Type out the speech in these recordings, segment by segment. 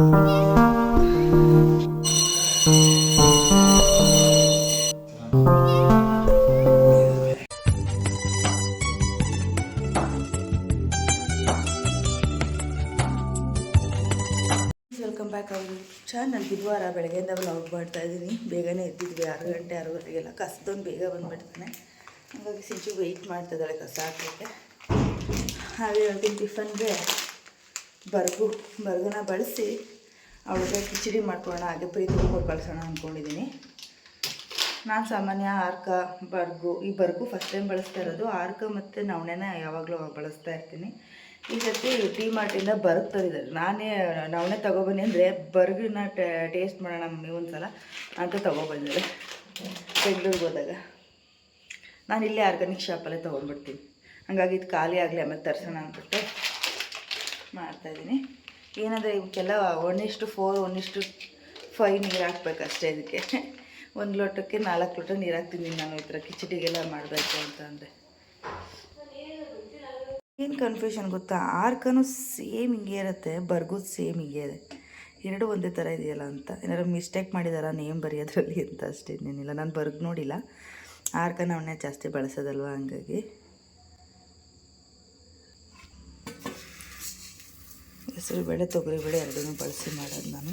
Welcome back ಅವ್ರ channel ಬುಧವಾರ ಬೆಳಗ್ಗೆಯಿಂದ ವ್ಲಾಗ್ ಮಾಡ್ತಾ ಇದ್ದೀನಿ. ಬೇಗನೆ ಎದ್ದಿದ್ವಿ. ಆರು ಗಂಟೆ, ಆರೂವರೆಗೆಲ್ಲ ಕಸದೊಂದು ಬೇಗ ಬಂದುಬಿಡ್ತಾನೆ. ಹಾಗಾಗಿ ಸಿಂಚು ವೆಯ್ಟ್ ಮಾಡ್ತಿದ್ದಾಳೆ ಕಸ ಹಾಕಲಿಕ್ಕೆ. ಹಾಗೆ ಇವತ್ತಿನ ಟಿಫನ್ಗೆ ಬರ್ಗು ಬರ್ಗನ ಬಳಸಿ ಅವಳಿಗೆ ಕಿಚಡಿ ಮಾಡ್ಕೊಳ್ಳೋಣ, ಹಾಗೆ ಪ್ರೀತಿ ಕೊಟ್ಟು ಕಳ್ಸೋಣ ಅಂದ್ಕೊಂಡಿದ್ದೀನಿ ನಾನು ಸಾಮಾನ್ಯ ಆರ್ಕ, ಬರ್ಗು, ಈ ಬರ್ಗು ಫಸ್ಟ್ ಟೈಮ್ ಬಳಸ್ತಾ ಇರೋದು. ಆರ್ಕ ಮತ್ತು ನವಣೆನ ಯಾವಾಗಲೂ ಬಳಸ್ತಾ ಇರ್ತೀನಿ. ಈ ಸರ್ತಿ ಟೀ ಮಾರ್ಟಿಂದ ಬರ್ಗ್ ತಂದಿದ್ದಾರೆ ನಾನೇ, ನವಣೆ ತೊಗೊಬನ್ನಿ ಅಂದರೆ ಬರ್ಗನ್ನ ಟೇಸ್ಟ್ ಮಾಡೋಣ ಮಮ್ಮಿ ಒಂದು ಸಲ ಅಂತ ತೊಗೊಬಂದಿದ್ದೆ ಬೆಂಗಳೂರಿಗೆ ಹೋದಾಗ. ನಾನು ಇಲ್ಲೇ ಆರ್ಗಾನಿಕ್ ಶಾಪಲ್ಲೇ ತೊಗೊಂಡ್ಬಿಡ್ತೀನಿ. ಹಂಗಾಗಿ ಇದು ಖಾಲಿ ಆಗಲಿ, ಆಮೇಲೆ ತರ್ಸೋಣ ಅಂದ್ಬಿಟ್ಟು ಮಾಡ್ತಾಯಿದ್ದೀನಿ ಏನಂದರೆ ಇವಕ್ಕೆಲ್ಲ ಒನ್ ಇಷ್ಟು ಫೋರ್ ಒನ್ ಇಷ್ಟು ಫೈ ನೀರು ಹಾಕ್ಬೇಕು ಅಷ್ಟೇ ಇದಕ್ಕೆ. ಒಂದು ಲೋಟಕ್ಕೆ ನಾಲ್ಕು ಲೋಟ ನೀರು ಹಾಕ್ತೀನಿ ನಾನು ಈ ಥರ ಕಿಚಡಿಗೆಲ್ಲ ಮಾಡಬೇಕು ಅಂತ ಅಂದರೆ. ಏನು ಕನ್ಫ್ಯೂಷನ್ ಗೊತ್ತಾ? ಆರ್ಕನು ಸೇಮ್ ಹಿಂಗೆ ಇರುತ್ತೆ, ಬರ್ಗೂ ಸೇಮ್ ಹಿಂಗೆ ಇದೆ. ಎರಡು ಒಂದೇ ಥರ ಇದೆಯಲ್ಲ ಅಂತ. ಏನಾದ್ರು ಮಿಸ್ಟೇಕ್ ಮಾಡಿದಾರ ನೇಮ್ ಬರೆಯೋದ್ರಲ್ಲಿ ಅಂತ ಅಷ್ಟೇ ಇನ್ನೇನಿಲ್ಲ ನಾನು ಬರ್ಗ್ ನೋಡಿಲ್ಲ. ಆರ್ಕನ ನಾವನ್ನೇ ಜಾಸ್ತಿ ಬಳಸೋದಲ್ವ ಹಂಗಾಗಿ. ಹೆಸರು ಬೇಳೆ, ತೊಗರಿ ಬೇಳೆ ಎರಡನ್ನೂ ಬಳಸಿ ಮಾಡೋದು ನಾನು.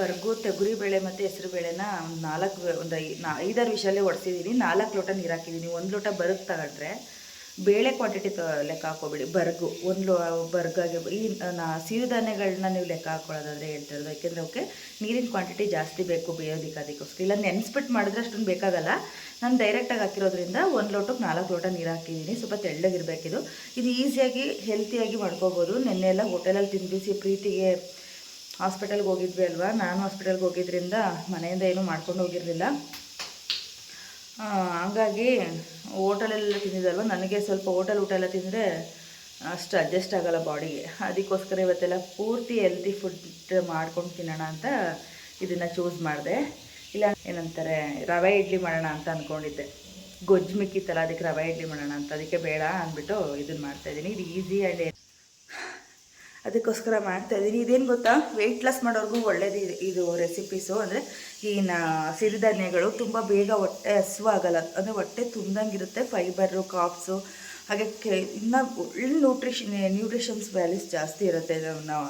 ಬರ್ಗು, ತೊಗರಿ ಬೇಳೆ ಮತ್ತು ಹೆಸರು ಬೇಳೆನ ಒಂದು ನಾಲ್ಕು, ಒಂದು ಐದಾರು ವಿಷಯಲ್ಲೇ ಒಡೆಸಿದ್ದೀನಿ ನಾಲ್ಕು ಲೋಟ ನೀರು ಹಾಕಿದ್ದೀನಿ ಒಂದು ಲೋಟ ಬರ್ಗ್ ತಗೊಂಡ್ರೆ ಬೇಳೆ ಕ್ವಾಂಟಿಟಿ ತ ಲೆಕ್ಕ ಹಾಕೋಬೇಡಿ ಬರ್ಗು, ಒಂದು ಲೋ ಬರ್ಗಾಗಿ ಈ, ನಾ ಸಿರಿಧಾನ್ಯಗಳನ್ನ ನೀವು ಲೆಕ್ಕ ಹಾಕೊಳ್ಳೋದಾದರೆ ಹೇಳ್ತಾ ಇರೋದು ಯಾಕೆಂದರೆ ಅವಕ್ಕೆ ನೀರಿನ ಕ್ವಾಂಟಿಟಿ ಜಾಸ್ತಿ ಬೇಕು ಬೇಯೋದಕ್ಕೆ ಅದಕ್ಕೋಸ್ಕರ. ಇಲ್ಲ ನೆನೆಸ್ಬಿಟ್ಟು ಮಾಡಿದ್ರೆ ಅಷ್ಟೊಂದು ಬೇಕಾಗಲ್ಲ. ನಾನು ಡೈರೆಕ್ಟಾಗಿ ಹಾಕಿರೋದ್ರಿಂದ ಒಂದು ಲೋಟಕ್ಕೆ ನಾಲ್ಕು ಲೋಟ ನೀರು ಹಾಕಿದ್ದೀನಿ ಸ್ವಲ್ಪ ತೆಳ್ಳಗಿರಬೇಕಿದು. ಇದು ಈಸಿಯಾಗಿ ಹೆಲ್ತಿಯಾಗಿ ಮಾಡ್ಕೋಬೋದು. ನೆನ್ನೆ ಎಲ್ಲ ಹೋಟೆಲಲ್ಲಿ ತಿನ್ನಿಸಿ ಪ್ರೀತಿಗೆ ಹಾಸ್ಪಿಟಲ್ಗೆ ಹೋಗಿದ್ವಿ ಅಲ್ವಾ? ನಾನು ಹಾಸ್ಪಿಟಲ್ಗೆ ಹೋಗಿದ್ರಿಂದ ಮನೆಯಿಂದ ಏನೂ ಮಾಡ್ಕೊಂಡು ಹೋಗಿರಲಿಲ್ಲ. ಹಾಗಾಗಿ ಹೋಟೆಲೆಲ್ಲ ತಿಂದಿದ್ದಲ್ವ ನನಗೆ ಸ್ವಲ್ಪ ಹೋಟೆಲ್ ಊಟ ಎಲ್ಲ ತಿಂದರೆ ಅಷ್ಟು ಅಡ್ಜಸ್ಟ್ ಆಗೋಲ್ಲ ಬಾಡಿಗೆ ಅದಕ್ಕೋಸ್ಕರ ಇವತ್ತೆಲ್ಲ ಪೂರ್ತಿ ಹೆಲ್ತಿ ಫುಡ್ ಮಾಡ್ಕೊಂಡು ತಿನ್ನೋಣ ಅಂತ ಇದನ್ನು ಚೂಸ್ ಮಾಡಿದೆ. ಇಲ್ಲ, ಏನಂತಾರೆ, ರವೆ ಇಡ್ಲಿ ಮಾಡೋಣ ಅಂತ ಅಂದ್ಕೊಂಡಿದ್ದೆ ಗೊಜ್ಜು ಮಿಕ್ಕಿತ್ತಲ್ಲ ಅದಕ್ಕೆ ರವೆ ಇಡ್ಲಿ ಮಾಡೋಣ ಅಂತ. ಅದಕ್ಕೆ ಬೇಡ ಅಂದ್ಬಿಟ್ಟು ಇದನ್ನು ಮಾಡ್ತಾಯಿದ್ದೀನಿ ಇದು ಈಸಿ ಆ್ಯಂಡ್ ಅದಕ್ಕೋಸ್ಕರ ಮಾಡ್ತಾ ಇದ್ದೀನಿ. ಇದೇನು ಗೊತ್ತಾ? ವೆಯ್ಟ್ ಲಾಸ್ ಮಾಡೋರ್ಗೂ ಒಳ್ಳೇದು ಇದು. ಇದು ರೆಸಿಪೀಸು ಅಂದರೆ ಈ ಸಿರಿಧಾನ್ಯಗಳು ತುಂಬ ಬೇಗ ಹೊಟ್ಟೆ ಹಸುವಾಗಲ್ಲ. ಅಂದರೆ ಹೊಟ್ಟೆ ತುಂಬ್ದಂಗಿರುತ್ತೆ. ಫೈಬರು ಕಾಪ್ಸು ಹಾಗೆ ಕೆ, ಇನ್ನು ಒಳ್ಳೆ ನ್ಯೂಟ್ರಿಷನ್ ನ್ಯೂಟ್ರಿಷನ್ಸ್ ವ್ಯಾಲ್ಯೂಸ್ ಜಾಸ್ತಿ ಇರುತ್ತೆ ನಾವು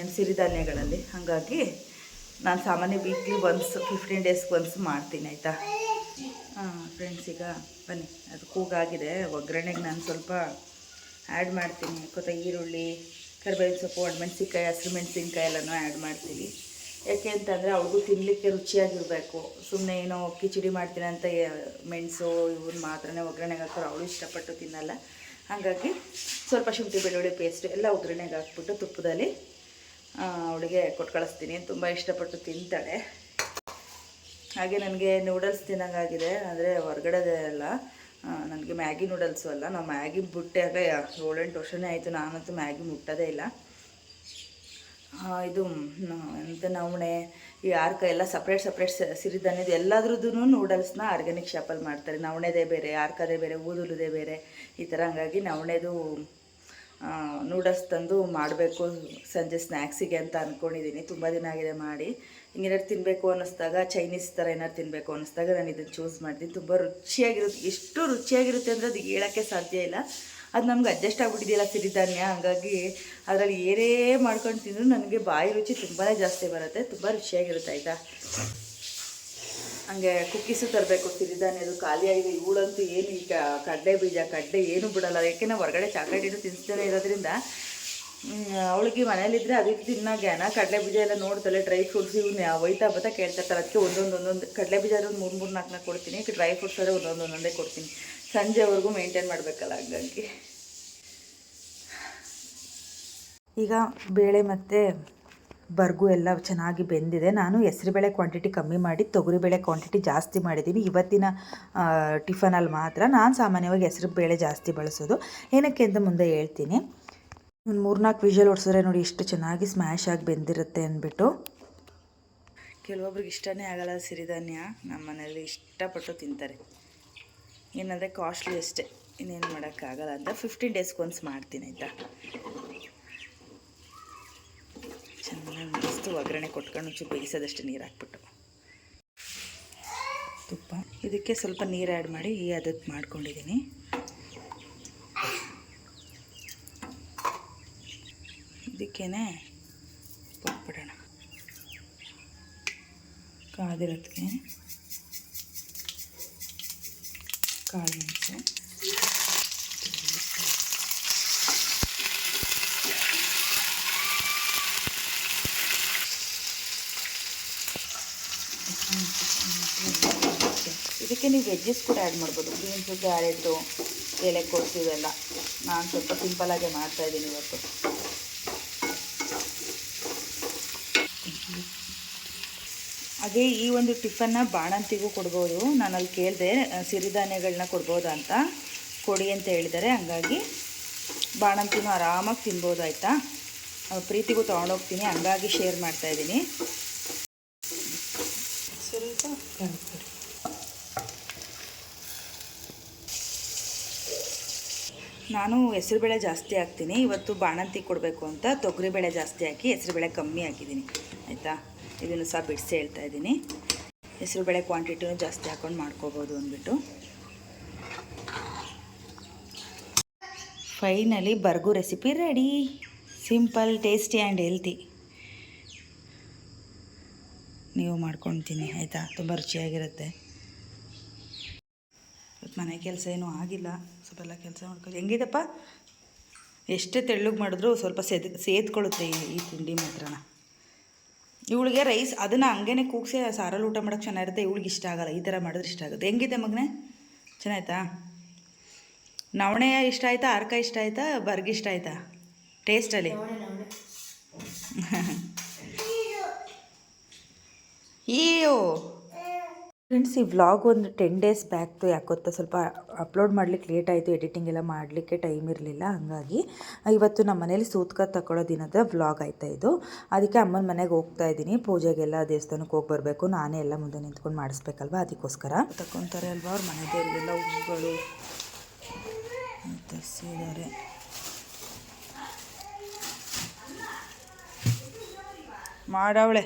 ಏನು ಸಿರಿಧಾನ್ಯಗಳಲ್ಲಿ. ಹಾಗಾಗಿ ನಾನು ಸಾಮಾನ್ಯ ವೀಕ್ಲಿ ಒನ್ಸ್ ಫಿಫ್ಟೀನ್ ಡೇಸ್ಗೆ ಒನ್ಸ್ ಮಾಡ್ತೀನಿ, ಆಯಿತಾ? ಹಾಂ ಫ್ರೆಂಡ್ಸ್ ಈಗ ಬನ್ನಿ. ಅದು ಕೂಗಾಗಿದೆ. ಒಗ್ಗರಣೆಗೆ ನಾನು ಸ್ವಲ್ಪ ಆ್ಯಡ್ ಮಾಡ್ತೀನಿ. ಕೊತ್ತ ಈರುಳ್ಳಿ, ಕರಿಬೇವಿನ ಸೊಪ್ಪು, ಒಣಮೆಣ್ಸಿನ್ಕಾಯಿ, ಹಸಿರು ಮೆಣಸಿನ್ಕಾಯಿ ಎಲ್ಲನೂ ಆ್ಯಡ್ ಮಾಡ್ತೀವಿ ಯಾಕೆ ಅಂತಂದರೆ ಅವ್ರಿಗೂ ತಿನ್ನಲಿಕ್ಕೆ ರುಚಿಯಾಗಿರಬೇಕು. ಸುಮ್ಮನೆ ಏನೋ ಕಿಚಡಿ ಮಾಡ್ತೀನಿ ಅಂತ ಮೆಣಸು, ಇವ್ರು ಮಾತ್ರನೇ ಒಗ್ಗರಣೆಗೆ ಹಾಕೋರು ಅವಳು ಇಷ್ಟಪಟ್ಟು ತಿನ್ನಲ್ಲ. ಹಾಗಾಗಿ ಸ್ವಲ್ಪ ಶುಂಠಿ, ಬೆಳ್ಳುಳ್ಳಿ ಪೇಸ್ಟ್ ಎಲ್ಲ ಒಗ್ಗರಣೆಗೆ ಹಾಕ್ಬಿಟ್ಟು ತುಪ್ಪದಲ್ಲಿ ಅವಳಿಗೆ ಕೊಟ್ಟು ಕಳಿಸ್ತೀನಿ ತುಂಬ ಇಷ್ಟಪಟ್ಟು ತಿಂತಾಳೆ. ಹಾಗೆ ನನಗೆ ನೂಡಲ್ಸ್ ತಿನ್ನೋಂಗಾಗಿದೆ. ಆದರೆ ಹೊರಗಡೆ ಅಲ್ಲ. ನನಗೆ ಮ್ಯಾಗಿ ನೂಡಲ್ಸು ಅಲ್ಲ. ನಾವು ಮ್ಯಾಗಿ ಬಿಟ್ಟಾಗ ಏಳೆಂಟು ವರ್ಷನೇ ಆಯಿತು. ನಾನಂತೂ ಮ್ಯಾಗಿ ಮುಟ್ಟೋದೇ ಇಲ್ಲ. ಇದು ಎಂತ ನವಣೆ, ಈ ಆರ್ಕ ಎಲ್ಲ ಸಪ್ರೇಟ್ ಸಪ್ರೇಟ್ ಸಿರಿಧಾನ್ಯದ ಎಲ್ಲದ್ರದ್ದು ನೂಡಲ್ಸ್ನ ಆರ್ಗ್ಯಾನಿಕ್ ಶಾಪಲ್ಲಿ ಮಾಡ್ತಾರೆ. ನವಣೆದೇ ಬೇರೆ, ಆರ್ಕದೇ ಬೇರೆ ಊದುಲುದೇ ಬೇರೆ. ಈ ಥರ ಹಂಗಾಗಿ ನವಣೆದು ನೂಡಲ್ಸ್ ತಂದು ಮಾಡಬೇಕು ಸಂಜೆ ಸ್ನ್ಯಾಕ್ಸಿಗೆ ಅಂತ ಅಂದ್ಕೊಂಡಿದ್ದೀನಿ ತುಂಬ ದಿನ ಆಗಿದೆ ಮಾಡಿ. ಹಿಂಗೇನಾದ್ರು ತಿನ್ನಬೇಕು ಅನ್ನಿಸ್ದಾಗ ಚೈನೀಸ್ ಥರ ಏನಾದ್ರು ತಿನ್ನಬೇಕು ಅನ್ನಿಸ್ದಾಗ ನಾನು ಇದನ್ನು ಚೂಸ್ ಮಾಡ್ತೀನಿ. ತುಂಬ ರುಚಿಯಾಗಿರುತ್ತೆ. ಎಷ್ಟು ರುಚಿಯಾಗಿರುತ್ತೆ ಅಂದರೆ ಅದು ಹೇಳೋಕ್ಕೆ ಸಾಧ್ಯ ಇಲ್ಲ. ಅದು ನಮ್ಗೆ ಅಡ್ಜಸ್ಟ್ ಆಗಿಬಿಟ್ಟಿದೆಯಲ್ಲ ಸಿರಿಧಾನ್ಯ, ಹಾಗಾಗಿ ಅದರಲ್ಲಿ ಏನೇ ಮಾಡ್ಕೊಂಡು ತಿಂದರೂ ನನಗೆ ಬಾಯಿ ರುಚಿ ತುಂಬಾ ಜಾಸ್ತಿ ಬರುತ್ತೆ. ತುಂಬ ರುಚಿಯಾಗಿರುತ್ತೆ, ಆಯಿತಾ? ಹಂಗೆ ಕುಕ್ಕೀಸು ತರಬೇಕು ಸಿರಿಧಾನ್ಯದು ಖಾಲಿಯಾಗಿದೆ ಇವಳಂತೂ ಏನು ಈಗ ಕಡಲೆ ಬೀಜ, ಕಡಲೆ ಏನು ಬಿಡಲ್ಲ. ಯಾಕೆಂದ್ರೆ ಹೊರಗಡೆ ಚಾಕ್ಲೇಟ್ ತಿನ್ನಿಸ್ತಾನೆ ಇರೋದ್ರಿಂದ ಅವಳಿಗೆ ಮನೇಲಿದ್ದರೆ ಅದಕ್ಕೆ ತಿನ್ನೋ, ಜ್ಞಾನ, ಕಡಲೆ ಬೀಜ ಎಲ್ಲ ನೋಡ್ತಾಳೆ ಡ್ರೈ ಫ್ರೂಟ್ಸ್ ಇವನ್ನ ಒಯ್ತಾ ಬತ್ತಾ ಕೇಳ್ತಾರೆ ಅದಕ್ಕೆ ಒಂದೊಂದು ಒಂದೊಂದು ಕಡಲೆ ಬೀಜ ಒಂದು ಮೂರು ಮೂರು, ನಾಲ್ಕು ನಾಲ್ಕು ಕೊಡ್ತೀನಿ. ಡ್ರೈ ಫ್ರೂಟ್ಸ್ ಆದರೆ ಒಂದೊಂದು, ಒಂದೊಂದೇ ಕೊಡ್ತೀನಿ. ಸಂಜೆವರೆಗೂ ಮೇಂಟೈನ್ ಮಾಡಬೇಕಲ್ಲ ಹಂಗಾಗಿ. ಈಗ ಬೇಳೆ ಮತ್ತು ಬರ್ಗು ಎಲ್ಲ ಚೆನ್ನಾಗಿ ಬೆಂದಿದೆ. ನಾನು ಹೆಸರುಬೇಳೆ ಕ್ವಾಂಟಿಟಿ ಕಮ್ಮಿ ಮಾಡಿ, ತೊಗರಿಬೇಳೆ ಕ್ವಾಂಟಿಟಿ ಜಾಸ್ತಿ ಮಾಡಿದ್ದೀನಿ ಇವತ್ತಿನ ಟಿಫನಲ್ಲಿ ಮಾತ್ರ ನಾನು ಸಾಮಾನ್ಯವಾಗಿ ಹೆಸರು ಬೇಳೆ ಜಾಸ್ತಿ ಬಳಸೋದು. ಏನಕ್ಕೆ ಅಂತ ಮುಂದೆ ಹೇಳ್ತೀನಿ. ಒಂದು ಮೂರ್ನಾಲ್ಕು ವಿಷಲ್ ಹೊಡ್ಸಿದ್ರೆ ನೋಡಿ ಎಷ್ಟು ಚೆನ್ನಾಗಿ ಸ್ಮ್ಯಾಶ್ ಆಗಿ ಬೆಂದಿರುತ್ತೆ ಅಂದ್ಬಿಟ್ಟು. ಕೆಲವೊಬ್ರಿಗೆ ಇಷ್ಟನೇ ಆಗಲ್ಲ ಸಿರಿಧಾನ್ಯ ನಮ್ಮ ಮನೆಯಲ್ಲಿ ಇಷ್ಟಪಟ್ಟು ತಿಂತಾರೆ. ಏನಂದರೆ ಕಾಸ್ಟ್ಲಿ ಅಷ್ಟೇ. ಇನ್ನೇನು ಮಾಡೋಕ್ಕಾಗಲ್ಲ ಅಂತ. ಫಿಫ್ಟೀನ್ ಡೇಸ್ಗೆ ಒನ್ಸ್ ಮಾಡ್ತೀನಿ, ಆಯಿತಾ? ಜಸ್ಟ್ ಒಗ್ಗರಣೆ ಕೊಟ್ಕೊಂಡು ಒಂಚೂರು ಬೇಯಿಸೋದಷ್ಟು ನೀರು ಹಾಕ್ಬಿಟ್ಟು ತುಪ್ಪ. ಇದಕ್ಕೆ ಸ್ವಲ್ಪ ನೀರು ಆ್ಯಡ್ ಮಾಡಿ ಈ ಅದಕ್ಕೆ ಮಾಡ್ಕೊಂಡಿದ್ದೀನಿ. ಇದಕ್ಕೇ ಕೊಟ್ಬಿಡೋಣ ಕಾದಿರೋದಕ್ಕೆ ಕಾಳು ಮೆಣಸು. ಇದಕ್ಕೆ ನೀವು ವೆಜ್ಜಸ್ ಕೂಡ ಆ್ಯಡ್ ಮಾಡ್ಬೋದು. ಬೀನ್ಸು ಕ್ಯಾರೆಟು ಎಲೆಕೋಸು ಇವೆಲ್ಲ ನಾನು ಸ್ವಲ್ಪ ಸಿಂಪಲಾಗೆ ಮಾಡ್ತಾಯಿದ್ದೀನಿ ಇವತ್ತು. ಅದೇ ಈ ಒಂದು ಟಿಫನ್ನ ಬಾಣಂತಿಗೂ ಕೊಡ್ಬೋದು. ನಾನು ಅಲ್ಲಿ ಕೇಳಿದೆ ಸಿರಿಧಾನ್ಯಗಳನ್ನ ಕೊಡ್ಬೋದಾ ಅಂತ. ಕೊಡಿ ಅಂತ ಹೇಳಿದ್ದಾರೆ. ಹಂಗಾಗಿ ಬಾಣಂತಿನೂ ಆರಾಮಾಗಿ ತಿನ್ಬೋದು ಆಯಿತಾ? ಪ್ರೀತಿಗೂ ತೊಗೊಂಡೋಗ್ತೀನಿ. ಹಂಗಾಗಿ ಶೇರ್ ಮಾಡ್ತಾಯಿದ್ದೀನಿ ಸ್ವಲ್ಪ ಖಾರದ ಪುಡಿ ನಾನು ಹೆಸರುಬೇಳೆ ಜಾಸ್ತಿ ಹಾಕ್ತೀನಿ. ಇವತ್ತು ಬಾಣಂತಿ ಕೊಡಬೇಕು ಅಂತ ತೊಗರಿಬೇಳೆ ಜಾಸ್ತಿ ಹಾಕಿ ಹೆಸರುಬೇಳೆ ಕಮ್ಮಿ ಹಾಕಿದ್ದೀನಿ. ಆಯಿತಾ? ಇದನ್ನು ಸಹ ಬಿಡಿಸಿ ಹೇಳ್ತಾ ಇದ್ದೀನಿ. ಹೆಸರುಬೇಳೆ ಕ್ವಾಂಟಿಟಿನೂ ಜಾಸ್ತಿ ಹಾಕೊಂಡು ಮಾಡ್ಕೋಬೋದು ಅಂದ್ಬಿಟ್ಟು. Finally ಬರ್ಗು recipe ready simple tasty and healthy ನೀವು ಮಾಡ್ಕೊತೀನಿ. ಆಯಿತಾ? ತುಂಬ ರುಚಿಯಾಗಿರುತ್ತೆ. ಮನೆ ಕೆಲಸ ಏನೂ ಆಗಿಲ್ಲ. ಸ್ವಲ್ಪ ಕೆಲಸ ಮಾಡ್ಕೊಳ್ಳಿ ಹೆಂಗಿದೆಪ್ಪ ಎಷ್ಟೇ ತೆಳ್ಳಗೆ ಮಾಡಿದ್ರು ಸ್ವಲ್ಪ ಸೇದ್ ಸೇದ್ಕೊಳ್ಳುತ್ತೆ ಈ ಈ ತಿಂಡಿ ಮಾತ್ರನ ಇವಳಿಗೆ ರೈಸ್ ಅದನ್ನು ಹಂಗೇನೆ ಕೂಗಿಸಿ ಸಾರಲ್ಲಿ ಊಟ ಮಾಡೋಕ್ಕೆ ಚೆನ್ನಾಗಿರುತ್ತೆ ಇವಳಿಗೆ ಇಷ್ಟ ಆಗಲ್ಲ ಈ ಥರ ಮಾಡಿದ್ರೆ ಇಷ್ಟ ಆಗುತ್ತೆ ಹೆಂಗಿದೆ ಮಗನೇ ಚೆನ್ನಾಯ್ತಾ ನವಣೆ ಇಷ್ಟ ಆಯ್ತಾ ಅರ್ಕ ಇಷ್ಟ ಆಯ್ತಾ ಬರ್ಗ್ ಇಷ್ಟ ಆಯ್ತಾ ಟೇಸ್ಟಲ್ಲಿ ಅಯ್ಯೋ ಫ್ರೆಂಡ್ಸ್ ಈ ವ್ಲಾಗ್ ಒಂದು ಟೆನ್ ಡೇಸ್ ಬ್ಯಾಕ್ತು ಯಾಕೊತ್ತ ಸ್ವಲ್ಪ ಅಪ್ಲೋಡ್ ಮಾಡ್ಲಿಕ್ಕೆ ಲೇಟ್ ಆಯಿತು ಎಡಿಟಿಂಗ್ ಎಲ್ಲ ಮಾಡಲಿಕ್ಕೆ ಟೈಮ್ ಇರಲಿಲ್ಲ, ಹಾಗಾಗಿ ಇವತ್ತು ನಮ್ಮ ಮನೇಲಿ ಸೂತ್ಕ ತಗೊಳ್ಳೋ ದಿನದ ವ್ಲಾಗ್ ಆಯ್ತಾ ಇದು. ಅದಕ್ಕೆ ಅಮ್ಮನ ಮನೆಗೆ ಹೋಗ್ತಾ ಇದ್ದೀನಿ. ಪೂಜೆಗೆಲ್ಲ ದೇವಸ್ಥಾನಕ್ಕೆ ಹೋಗಿ ಬರಬೇಕು. ನಾನೇ ಎಲ್ಲ ಮುಂದೆ ನಿಂತ್ಕೊಂಡು ಮಾಡಿಸ್ಬೇಕಲ್ವ? ಅದಕ್ಕೋಸ್ಕರ. ತಗೊತಾರೆ ಅಲ್ವಾ? ಅವ್ರ ಮನೆ ದೇವರಿಗೆಲ್ಲ ಹೂಗಳು ತರಿಸಿದ್ದಾರೆ. ಮಾಡವಳೆ.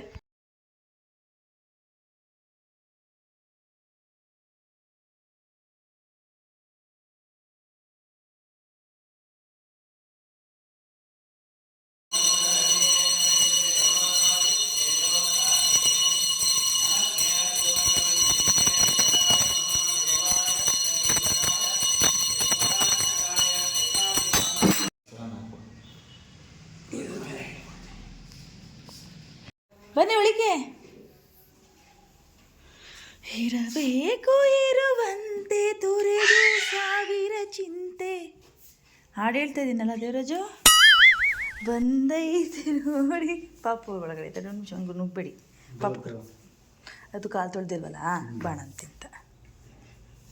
ಹೇಳ್ತಾ ಇದ್ದೀನಲ್ಲ ದೇವರಾಜು? ಬಂದೈತೆ ನೋಡಿ. ಪಾಪು ಒಳಗಡೆ ಐತೆ ಒಂದು ನಿಮಿಷ ಹಂಗೆ ನುಗ್ಬೇಡಿ. ಪಾಪ ಅದು ಕಾಲು ತೊಳ್ದಿಲ್ವಲ್ಲ? ಬಾಣಂತಿಂತ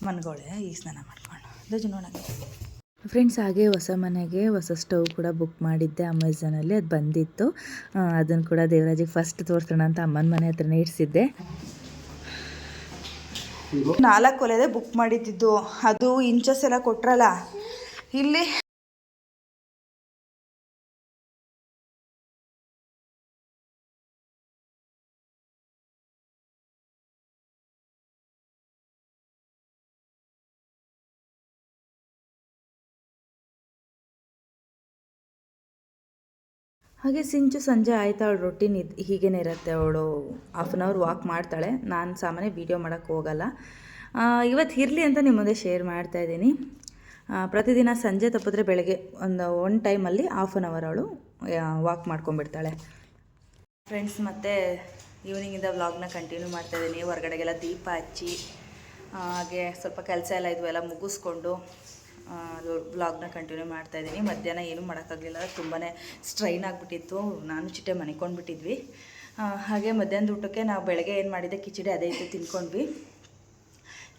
ಮನ್ಗೋಳೆ ಈ ಸ್ನಾನ ಮಾಡ್ಕೊಂಡು. ದಜು ನೋಡೋಣ. ಫ್ರೆಂಡ್ಸ್ ಹಾಗೆ ಹೊಸ ಮನೆಗೆ ಹೊಸ ಸ್ಟವ್ ಕೂಡ ಬುಕ್ ಮಾಡಿದ್ದೆ ಅಮೆಝಾನಲ್ಲಿ ಅದು ಬಂದಿತ್ತು. ಅದನ್ನು ಕೂಡ ದೇವರಾಜಿಗೆ ಫಸ್ಟ್ ತೋರಿಸೋಣ ಅಂತ ಅಮ್ಮನ ಮನೆ ಹತ್ರನೇ ಇಡಿಸಿದ್ದೆ ನಾಲ್ಕು ಒಲೆದೆ ಬುಕ್ ಮಾಡಿದ್ದಿದ್ದು ಅದು ಇಂಚಸ್ ಎಲ್ಲ ಕೊಟ್ರಲ್ಲ. ಇಲ್ಲಿ ಹಾಗೆ ಸಿಂಚು ಸಂಜೆ ಆಯ್ತಾ, ಅವಳು ರೊಟೀನ್ ಇದು ಹೀಗೇ ಇರುತ್ತೆ. ಅವಳು ಹಾಫ್ ಆನ್ ಅವರ್ ವಾಕ್ ಮಾಡ್ತಾಳೆ. ನಾನು ಸಾಮಾನ್ಯ ವೀಡಿಯೋ ಮಾಡೋಕ್ಕೆ ಹೋಗಲ್ಲ. ಇವತ್ತು ಇರಲಿ ಅಂತ ನಿಮ್ಮ ಮುಂದೆ ಶೇರ್ ಮಾಡ್ತಾ ಇದ್ದೀನಿ. ಪ್ರತಿದಿನ ಸಂಜೆ ತಪ್ಪಿದ್ರೆ ಬೆಳಗ್ಗೆ ಒಂದು ಒನ್ ಟೈಮಲ್ಲಿ ಹಾಫ್ ಆನ್ ಅವರ್ ಅವಳು ವಾಕ್ ಮಾಡ್ಕೊಂಡ್ಬಿಡ್ತಾಳೆ. ಫ್ರೆಂಡ್ಸ್ ಮತ್ತು ಈವ್ನಿಂಗಿಂದ ವ್ಲಾಗ್ನ ಕಂಟಿನ್ಯೂ ಮಾಡ್ತಾ ಇದ್ದೀನಿ. ಹೊರಗಡೆಗೆಲ್ಲ ದೀಪ ಹಚ್ಚಿ ಹಾಗೆ ಸ್ವಲ್ಪ ಕೆಲಸ ಎಲ್ಲ ಇದ್ವು, ಎಲ್ಲ ಮುಗಿಸ್ಕೊಂಡು ವ್ಲಾಗ್ನ ಕಂಟಿನ್ಯೂ ಮಾಡ್ತಾ ಇದ್ದೀನಿ. ಮಧ್ಯಾಹ್ನ ಏನೂ ಮಾಡೋಕ್ಕಾಗಲಿಲ್ಲ. ತುಂಬಾ ಸ್ಟ್ರೈನ್ ಆಗಿಬಿಟ್ಟಿತ್ತು. ನಾನು ಚಿಟ್ಟೆ ಮನಿಕೊಂಡ್ಬಿಟ್ಟಿದ್ವಿ. ಬಿಟ್ಟಿದ್ವಿ ಹಾಗೆ ಮಧ್ಯಾಹ್ನದ ಊಟಕ್ಕೆ ನಾವು ಬೆಳಗ್ಗೆ ಏನು ಮಾಡಿದ್ದೆ, ಕಿಚಡಿ ಅದೇ ಇತ್ತು ತಿನ್ಕೊಂಡ್ವಿ.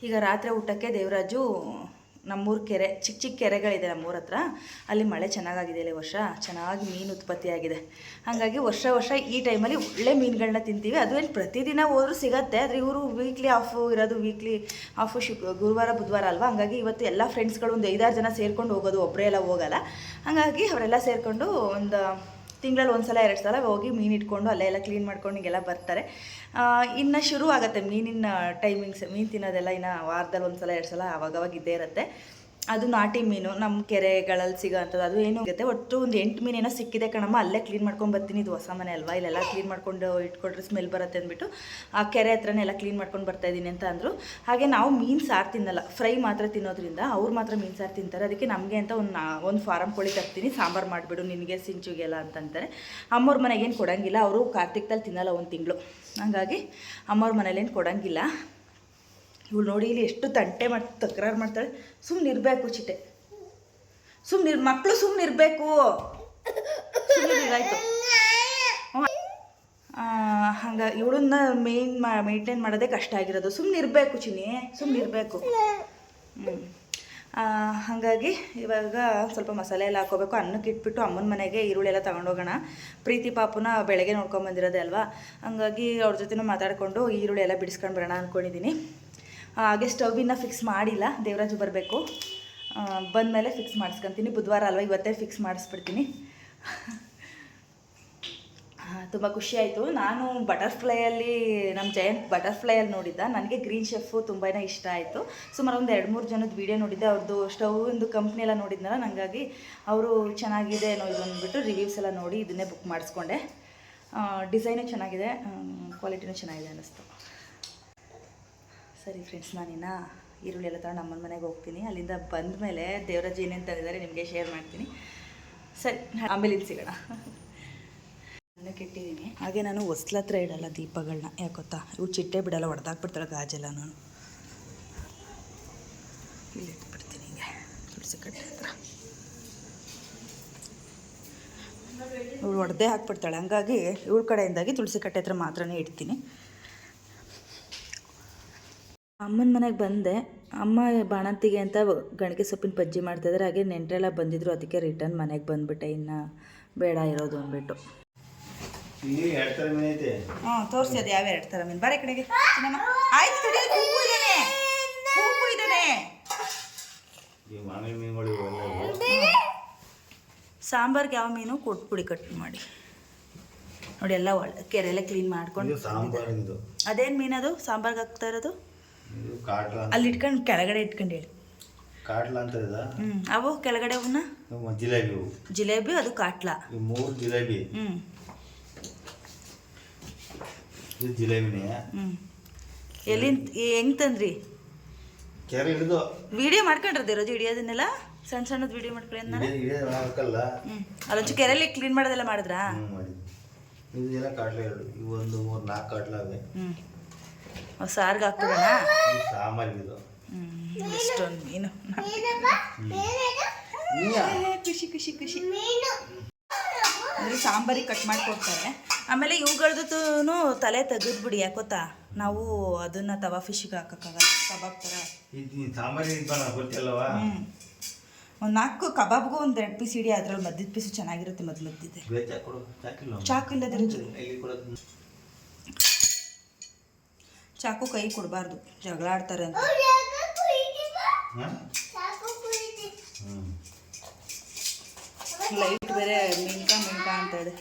ಈಗ ರಾತ್ರಿ ಊಟಕ್ಕೆ ದೇವರಾಜು ನಮ್ಮೂರ ಕೆರೆ ಚಿಕ್ಕ ಚಿಕ್ಕ ಕೆರೆಗಳಿದೆ ನಮ್ಮೂರ ಹತ್ರ. ಅಲ್ಲಿ ಮಳೆ ಚೆನ್ನಾಗಾಗಿದೆ ಇಲ್ಲಿ ವರ್ಷ. ಚೆನ್ನಾಗಿ ಮೀನು ಉತ್ಪತ್ತಿಯಾಗಿದೆ. ಹಾಗಾಗಿ ವರ್ಷ ವರ್ಷ ಈ ಟೈಮಲ್ಲಿ ಒಳ್ಳೆ ಮೀನುಗಳನ್ನ ತಿಂತೀವಿ. ಅದು ಏನು ಪ್ರತಿದಿನ ಹೋದ್ರೂ ಸಿಗತ್ತೆ. ಆದರೆ ಇವರು ವೀಕ್ಲಿ ಆಫು ಇರೋದು ವೀಕ್ಲಿ ಆಫು ಶುಕ್, ಗುರುವಾರ, ಬುಧವಾರ ಅಲ್ವಾ? ಹಾಗಾಗಿ ಇವತ್ತು ಎಲ್ಲ ಫ್ರೆಂಡ್ಸ್ಗಳು ಒಂದು ಐದಾರು ಜನ ಸೇರ್ಕೊಂಡು ಹೋಗೋದು ಒಬ್ಬರೇ ಎಲ್ಲ ಹೋಗಲ್ಲ. ಹಾಗಾಗಿ ಅವರೆಲ್ಲ ಸೇರಿಕೊಂಡು ಒಂದು ತಿಂಗಳಲ್ಲಿ ಒಂದು ಸಲ ಎರಡು ಸಲ ಹೋಗಿ ಮೀನು ಇಟ್ಕೊಂಡು ಅಲ್ಲೇ ಎಲ್ಲ ಕ್ಲೀನ್ ಮಾಡ್ಕೊಂಡು ಹಿಂಗೆಲ್ಲ ಬರ್ತಾರೆ. ಇನ್ನು ಶುರು ಆಗುತ್ತೆ ಮೀನಿನ ಟೈಮಿಂಗ್ಸ್ ಮೀನು ತಿನ್ನೋದೆಲ್ಲ ಇನ್ನು ವಾರದಲ್ಲಿ ಒಂದು ಸಲ ಎರಡು ಸಲ ಅವಾಗವಾಗ ಇದ್ದೇ ಇರುತ್ತೆ. ಅದು ನಾಟಿ ಮೀನು ನಮ್ಮ ಕೆರೆಗಳಲ್ಲಿ ಸಿಗೋ ಅಂಥದ್ದು ಅದು ಏನು ಆಗುತ್ತೆ. ಒಟ್ಟು ಒಂದು ಎಂಟು ಮೀನೇನೋ ಸಿಕ್ಕಿದೆ ಕಣಮ್ಮ, ಅಲ್ಲೇ ಕ್ಲೀನ್ ಮಾಡ್ಕೊಂಡು ಬರ್ತೀನಿ. ಇದು ಹೊಸ ಮನೆ ಅಲ್ವಾ? ಇಲ್ಲೆಲ್ಲ ಕ್ಲೀನ್ ಮಾಡ್ಕೊಂಡು ಇಟ್ಕೊಂಡ್ರೆ ಸ್ಮೆಲ್ ಬರುತ್ತೆ ಅಂದ್ಬಿಟ್ಟು ಆ ಕೆರೆ ಹತ್ರನೇ ಎಲ್ಲ ಕ್ಲೀನ್ ಮಾಡ್ಕೊಂಡು ಬರ್ತಾ ಇದ್ದೀನಿ ಅಂತ ಅಂದರು. ಹಾಗೆ ನಾವು ಮೀನು ಸಾರು ತಿನ್ನಲ್ಲ, ಫ್ರೈ ಮಾತ್ರ ತಿನ್ನೋದ್ರಿಂದ ಅವ್ರು ಮಾತ್ರ ಮೀನು ಸಾರು ತಿಂತಾರೆ. ಅದಕ್ಕೆ ನಮಗೆ ಅಂತ ಒಂದು ಒಂದು ಫಾರಮ್ ಕೋಳಿ ತರ್ತೀನಿ, ಸಾಂಬಾರು ಮಾಡಿಬಿಡು, ನಿನಗೆ ಸಿಂಚುಗೆಲ್ಲ ಅಂತಂತಾರೆ. ಅಮ್ಮವ್ರ ಮನೆಗೇನು ಕೊಡೋಂಗಿಲ್ಲ, ಅವರು ಕಾರ್ತಿಕ್ದಲ್ಲಿ ತಿನ್ನಲ್ಲ ಒಂದು ತಿಂಗಳು. ಹಾಗಾಗಿ ಅಮ್ಮವ್ರ ಮನೇಲೇನು ಕೊಡೋಂಗಿಲ್ಲ. ಇವಳು ನೋಡಿ ಇಲ್ಲಿ ಎಷ್ಟು ತಂಟೆ ಮಾಡಿ, ತಕರಾರು ಮಾಡ್ತಾಳೆ. ಸುಮ್ಮನೆ ಇರಬೇಕು ಚಿಟ್ಟೆ. ಸುಮ್ಮನೆ ಮಕ್ಕಳು ಸುಮ್ಮನೆ ಇರಬೇಕು. ಆಯಿತು. ಹಂಗೆ ಇವಳನ್ನ ಮೇನ್ ಮಾ ಮೇಂಟೈನ್ ಮಾಡೋದೇ ಕಷ್ಟ ಆಗಿರೋದು. ಸುಮ್ಮನೆ ಇರಬೇಕು ಚಿನಿ ಸುಮ್ಮನೆ ಇರಬೇಕು. ಹ್ಞೂ ಹಾಗಾಗಿ ಇವಾಗ ಸ್ವಲ್ಪ ಮಸಾಲೆ ಎಲ್ಲ ಹಾಕೋಬೇಕು. ಅನ್ನಕ್ಕೆ ಇಟ್ಬಿಟ್ಟು ಅಮ್ಮನ ಮನೆಗೆ ಈರುಳ್ಳಿ ಎಲ್ಲ ತಗೊಂಡೋಗೋಣ. ಪ್ರೀತಿ ಪಾಪುನ ಬೆಳಗ್ಗೆ ನೋಡ್ಕೊಂಬಂದಿರೋದೇ ಅಲ್ವಾ? ಹಂಗಾಗಿ ಅವ್ರ ಜೊತೆನೂ ಮಾತಾಡಿಕೊಂಡು ಈರುಳ್ಳಿ ಎಲ್ಲ ಬಿಡಿಸ್ಕೊಂಡು ಬರೋಣ ಅಂದ್ಕೊಂಡಿದ್ದೀನಿ ಹಾಗೆ ಸ್ಟವಿನ ಫಿಕ್ಸ್ ಮಾಡಿಲ್ಲ, ದೇವರಾಜು ಬರಬೇಕು. ಬಂದಮೇಲೆ ಫಿಕ್ಸ್ ಮಾಡಿಸ್ಕೊತೀನಿ. ಬುಧವಾರ ಅಲ್ವಾ, ಇವತ್ತೇ ಫಿಕ್ಸ್ ಮಾಡಿಸ್ಬಿಡ್ತೀನಿ. ತುಂಬ ಖುಷಿ ಆಯಿತು. ನಾನು ಬಟರ್ಫ್ಲೈಯಲ್ಲಿ ನಮ್ಮ ಜಯಂತ್ ಬಟರ್ಫ್ಲೈಯಲ್ಲಿ ನೋಡಿದ್ದ. ನನಗೆ ಗ್ರೀನ್ ಶೆಫು ತುಂಬಾ ಇಷ್ಟ ಆಯಿತು. ಸುಮಾರು ಒಂದು ಎರಡು ಮೂರು ಜನದ ವೀಡಿಯೋ ನೋಡಿದ್ದೆ. ಅವ್ರದ್ದು ಸ್ಟವ್ ಒಂದು ಕಂಪ್ನಿ ಎಲ್ಲ ನೋಡಿದ್ನಲ್ಲ ನನಗಾಗಿ ಅವರು ಚೆನ್ನಾಗಿದೆ ಅನ್ನೋ ಇದು ರಿವ್ಯೂಸ್ ಎಲ್ಲ ನೋಡಿ ಇದನ್ನೇ ಬುಕ್ ಮಾಡಿಸ್ಕೊಂಡೆ. ಡಿಸೈನು ಚೆನ್ನಾಗಿದೆ ಕ್ವಾಲಿಟಿನೂ ಚೆನ್ನಾಗಿದೆ ಅನ್ನಿಸ್ತು. ಸರಿ ಫ್ರೆಂಡ್ಸ್ ನಾನಿನ್ನ ಈರುಳ್ಳಿ ಎಲ್ಲ ತಗೊಂಡು ನಮ್ಮನ ಮನೆಗೆ ಹೋಗ್ತೀನಿ. ಅಲ್ಲಿಂದ ಬಂದ ಮೇಲೆ ದೇವರಾಜ್ ಏನೇನು ತಂದಿದ್ದಾರೆ ನಿಮಗೆ ಶೇರ್ ಮಾಡ್ತೀನಿ. ಸರಿ ಆಮೇಲೆ ಇಲ್ಲಿ ಸಿಗೋಣ. ನಾನು ಕೆಟ್ಟಿದ್ದೀನಿ ಹಾಗೆ ನಾನು ಹೊಸ್ಲ ಹತ್ರ ಇಡಲ್ಲ ದೀಪಗಳನ್ನ ಯಾಕೊತ್ತಾ ಇವು ಚಿಟ್ಟೆ ಬಿಡಲ್ಲ ಹೊಡೆದಾಕ್ಬಿಡ್ತಾಳೆ ಗಾಜೆಲ್ಲ ನಾನು. ಇಲ್ಲಿ ಇಟ್ಬಿಡ್ತೀನಿ ಹಿಂಗೆ. ತುಳಸಿ ಕಟ್ಟೆ ಹತ್ರ. ಇವಳು ಒಡೆದೇ ಹಾಕ್ಬಿಡ್ತಾಳೆ. ಹಂಗಾಗಿ ಇವಳ ಕಡೆಯಿಂದಾಗಿ ತುಳಸಿ ಕಟ್ಟೆ ಹತ್ರ ಮಾತ್ರನೇ ಇಡ್ತೀನಿ. ಅಮ್ಮನ ಮನೆಗೆ ಬಂದೆ. ಅಮ್ಮ ಬಾಣಂತಿಗೆ ಅಂತ ಗಣಿಕೆ ಸೊಪ್ಪಿನ ಬಜ್ಜಿ ಮಾಡ್ತಾಯಿದ್ದಾರೆ ಹಾಗೆ ನೆಂಟರೆಲ್ಲ ಬಂದಿದ್ರು. ಅದಕ್ಕೆ ರಿಟರ್ನ್ ಮನೆಗೆ ಬಂದುಬಿಟ್ಟೆ. ಇನ್ನು ಬೇಡ ಇರೋದು ಅಂದ್ಬಿಟ್ಟು. ಹಾಂ ತೋರಿಸಿ ಅದು ಯಾವ ಎರಡು ಥರ ಮೀನು. ಬಾರೆ ಕಡೆಗೆ. ಚಿನ್ನಮ್ಮ. ಆಯ್ತು ತಡಿ, ಇದ್ದಾನೆ ಇದ್ದಾನೆ ಸಾಂಬಾರ್ಗೆ ಯಾವ ಮೀನು? ಕೊಟ್ಬಿಡಿ ಕಟ್ ಮಾಡಿ. ನೋಡಿ ಎಲ್ಲ ಒಳ್ಳೆ ಕೆರೆಲ್ಲ ಕ್ಲೀನ್ ಮಾಡ್ಕೊಂಡು ಅದೇನ್ ಮೀನದು ಸಾಂಬಾರ್ಗೆ ಹಾಕ್ತಾ ಇರೋದು? ಅಲ್ಲಿ ಇಟ್ಕೊಂಡು ಕೆಳಗಡೆ ಇಟ್ಕೊಂಡು ಹೇಳಿ. ಕಾಟ್ಲ ಅಂತ ಇದ. ಹ್ಞೂ ಅವು ಕೆಳಗಡೆ ಅವನ್ನ ಜಿಲೇಬಿ ಇವು ಜಿಲೇಬಿ ಅದು ಕಾಟ್ಲ. ಮೂರು ಜಿಲೇಬಿ. ಹ್ಞೂ ಇದು ಜಿಲೇಬಿನೇ. ಹ್ಞೂ ಎಲ್ಲಿಂದ ಹೆಂಗ್ ತಂದ್ರಿ? ಕೆರೆ ಹಿಡಿದು. ವಿಡಿಯೋ ಮಾಡ್ಕೊಂಡಿರೋದು ಇರೋದು ಹಿಡಿಯೋದನ್ನೆಲ್ಲ? ಸಣ್ಣ ಸಣ್ಣದ ವಿಡಿಯೋ ಮಾಡ್ಕೊಳ್ಳಿ ನಾನು? ಹಾಕಲ್ಲ ಹ್ಞೂ ಅಲ್ಲೊಂಚು ಕೆರೆಯಲ್ಲಿ ಕ್ಲೀನ್ ಮಾಡೋದೆಲ್ಲ ಮಾಡಿದ್ರಾ? ಹ್ಞೂ ಮಾಡಿದ್ವಿ. ಇದು ಎಲ್ಲ ಕಾಟ್ಲ ಎರಡು ಇವು ಒಂದು ಮೂರು ನಾಲ್ಕು ಕಾಟ್ಲ ಅವೆ ಹ್ಞೂ ಸಾರ್ಗೆ ಹಾಕ್ಬಿಡೋಣ? ಎಷ್ಟೊಂದು ಮೀನು? ಖುಷಿ ಖುಷಿ ಖುಷಿ. ಅಂದರೆ ಸಾಂಬಾರಿಗೆ ಕಟ್ ಮಾಡಿಕೊಡ್ತಾರೆ. ಆಮೇಲೆ ಇವುಗಳದ್ದು ತಲೆ ತೆಗೆದ್ಬಿಡಿ ಯಾಕೋತಾ ನಾವು ಅದನ್ನ ತವಾ ಫಿಶ್ಗೆ ಹಾಕೋಕ್ಕಾಗಲ್ಲ ಕಬಾಬ್ ಥರ ಒಂದು ನಾಲ್ಕು ಕಬಾಬ್ಗೂ ಒಂದು ಎರಡು ಪೀಸ್ ಇಡಿ ಅದ್ರಲ್ಲಿ ಮದ್ದಿದ ಪೀಸು ಚೆನ್ನಾಗಿರುತ್ತೆ ಮದ್ದು ಮದ್ದಿದೆ ಬೇಚ ಕೊಡು ಚಾಕಿಲ್ಲ. ಚಾಕು ಇಲ್ಲದ್ರೆ ಚಾಕು ಕೈ ಕೊಡಬಾರ್ದು. ಜಗಳ ಆಡ್ತಾರೆ ಅಂತ ಲೈಟ್ ಬೇರೆ ಮಿಂಕ ಮಿಂಕ ಅಂತ ಇದೆ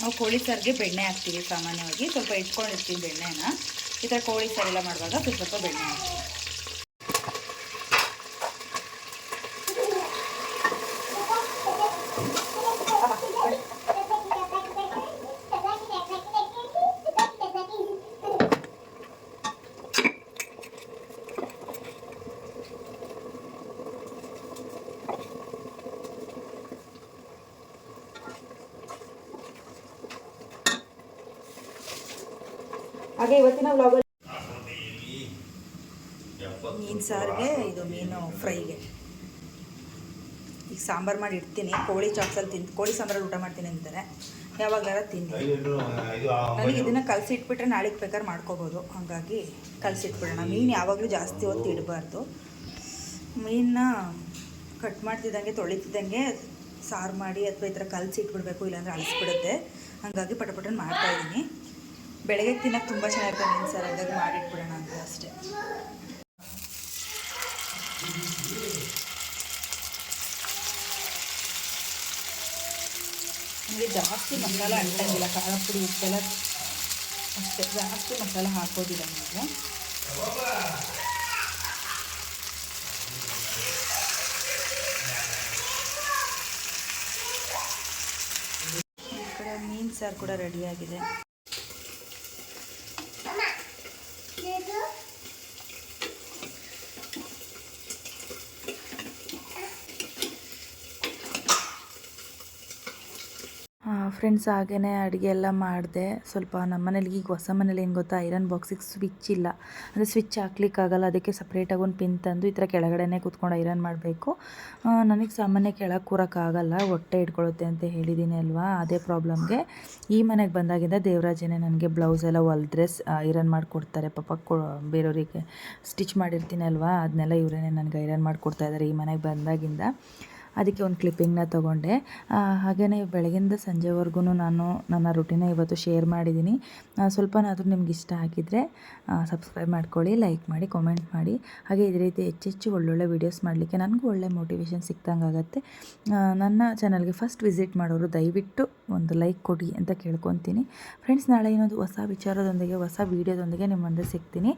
ನಾವು ಕೋಳಿ ಸಾರಿಗೆ ಬೆಣ್ಣೆ ಹಾಕ್ತೀವಿ ಸಾಮಾನ್ಯವಾಗಿ. ಸ್ವಲ್ಪ ಇಟ್ಕೊಂಡಿರ್ತೀವಿ ಬೆಣ್ಣೆನ. ಈ ಥರ ಕೋಳಿ ಸಾರೆಲ್ಲ ಮಾಡುವಾಗ ಸ್ವಲ್ಪ ಸ್ವಲ್ಪ ಬೆಣ್ಣೆ ಹಾಕ್ತೀವಿ ಹಾಗೆ ಇವತ್ತಿನ ವ್ಲಾಗಲ್ಲಿ ಮೀನು ಸಾರಿಗೆ ಇದು ಮೀನು ಫ್ರೈಗೆ. ಈಗ ಸಾಂಬಾರು ಮಾಡಿ ಇಡ್ತೀನಿ. ಕೋಳಿ ಚಾಪ್ಸಲ್ಲಿ ತಿಂದು ಕೋಳಿ ಸಾಂಬಾರಲ್ಲಿ ಊಟ ಮಾಡ್ತೀನಿ ಅಂತಾರೆ. ಯಾವಾಗಾರ ಇದು ನನಗೆ ಇದನ್ನು ಕಲಸಿಟ್ಬಿಟ್ರೆ ನಾಳೆಗೆ ಬೇಕಾದ್ರೆ ಮಾಡ್ಕೋಬೋದು. ಹಾಗಾಗಿ ಕಲಸಿಟ್ಬಿಡೋಣ ಮೀನು ಯಾವಾಗಲೂ ಜಾಸ್ತಿ ಹೊತ್ತು ಇಡಬಾರ್ದು. ಮೀನನ್ನ ಕಟ್ ಮಾಡ್ತಿದ್ದಂಗೆ ತೊಳಿತಿದ್ದಂಗೆ ಸಾರು ಮಾಡಿ ಅಥವಾ ಈ ಥರ ಕಲಸಿ ಇಟ್ಬಿಡ್ಬೇಕು ಇಲ್ಲಾಂದ್ರೆ ಅಳಿಸ್ಬಿಡುತ್ತೆ. ಹಾಗಾಗಿ ಪಟಪಟನ ಮಾಡ್ತಾಯಿದ್ದೀನಿ ಬೆಳಗ್ಗೆ ತಿನ್ನಕ್ಕೆ ತುಂಬ ಚೆನ್ನಾಗಿರುತ್ತೆ ಮೀನು ಸಾರು ಹಾಗಾಗಿ ಮಾಡಿಟ್ಬಿಡೋಣ ಅಂತ ಅಷ್ಟೇ. ಅಂದರೆ ಜಾಸ್ತಿ ಮಸಾಲ ಅಂಟಂಗಿಲ್ಲ ಖಾರ ಪುಡಿ ಉಪ್ಪೆಲ್ಲ ಅಷ್ಟೇ ಜಾಸ್ತಿ ಮಸಾಲ ಹಾಕೋದಿಲ್ಲ ನೀವು ಈ ಕಡೆ ಮೀನು ಸಾರು ಕೂಡ ರೆಡಿಯಾಗಿದೆ ಫ್ರೆಂಡ್ಸ್ ಹಾಗೇ ಅಡುಗೆ ಎಲ್ಲ ಮಾಡಿದೆ. ಸ್ವಲ್ಪ ನಮ್ಮ ಮನೇಲಿ ಈಗ ಹೊಸ ಮನೇಲಿ ಏನು ಗೊತ್ತಾ ಐರನ್ ಬಾಕ್ಸಿಗೆ ಸ್ವಿಚ್ ಇಲ್ಲ. ಅಂದರೆ ಸ್ವಿಚ್ ಹಾಕ್ಲಿಕ್ಕಾಗಲ್ಲ, ಅದಕ್ಕೆ ಸಪ್ರೇಟಾಗಿ ಒಂದು ಪಿನ್ ತಂದು ಈ ಥರ ಕೆಳಗಡೆನೇ ಕೂತ್ಕೊಂಡು ಐರನ್ ಮಾಡಬೇಕು. ನನಗೆ ಸಾಮಾನ್ಯ ಕೆಳಗೆ ಕೂರೋಕ್ಕಾಗಲ್ಲ, ಹೊಟ್ಟೆ ಹಿಡ್ಕೊಳ್ಳುತ್ತೆ ಅಂತ ಹೇಳಿದ್ದೀನಿ ಅಲ್ವಾ? ಅದೇ ಪ್ರಾಬ್ಲಮ್ಗೆ ಈ ಮನೆಗೆ ಬಂದಾಗಿಂದ ದೇವರಾಜನೇ ನನಗೆ ಬ್ಲೌಸ್ ಎಲ್ಲ ಹೊಲ್ದ್ರೆ ಐರನ್ ಮಾಡಿಕೊಡ್ತಾರೆ. ಪಾಪ ಕೊ, ಬೇರೆಯವರಿಗೆ ಸ್ಟಿಚ್ ಮಾಡಿರ್ತೀನಿ ಅಲ್ವಾ? ಅದನ್ನೆಲ್ಲ ಇವರೇನೆ ನನಗೆ ಐರನ್ ಮಾಡಿಕೊಡ್ತಾ ಇದ್ದಾರೆ ಈ ಮನೆಗೆ ಬಂದಾಗಿಂದ. ಅದಕ್ಕೆ ಒಂದು ಕ್ಲಿಪ್ಪಿಂಗ್ನ ತೊಗೊಂಡೆ. ಹಾಗೆಯೇ ಬೆಳಗಿಂದ ಸಂಜೆವರೆಗೂ ನಾನು ನನ್ನ ರುಟೀನ ಇವತ್ತು ಶೇರ್ ಮಾಡಿದ್ದೀನಿ ಸ್ವಲ್ಪನಾದರೂ ನಿಮ್ಗೆ ಇಷ್ಟ ಆಗಿದ್ದರೆ ಸಬ್ಸ್ಕ್ರೈಬ್ ಮಾಡ್ಕೊಳ್ಳಿ ಲೈಕ್ ಮಾಡಿ ಕಾಮೆಂಟ್ ಮಾಡಿ. ಹಾಗೆ ಇದೇ ರೀತಿ ಹೆಚ್ಚೆಚ್ಚು ಒಳ್ಳೊಳ್ಳೆ ವೀಡಿಯೋಸ್ ಮಾಡಲಿಕ್ಕೆ ನನಗೂ ಒಳ್ಳೆ ಮೋಟಿವೇಶನ್ ಸಿಕ್ದಂಗೆ ಆಗುತ್ತೆ ನನ್ನ ಚಾನಲ್ಗೆ ಫಸ್ಟ್ ವಿಸಿಟ್ ಮಾಡೋರು ದಯವಿಟ್ಟು ಒಂದು ಲೈಕ್ ಕೊಡಿ ಅಂತ ಕೇಳ್ಕೊತೀನಿ. ಫ್ರೆಂಡ್ಸ್ ನಾಳೆ ಇನ್ನೊಂದು ಹೊಸ ವಿಚಾರದೊಂದಿಗೆ, ಹೊಸ ವೀಡಿಯೋದೊಂದಿಗೆ ನಿಮ್ಮ ಮುಂದೆ ಸಿಗ್ತೀನಿ.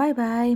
ಬಾಯ್ ಬಾಯ್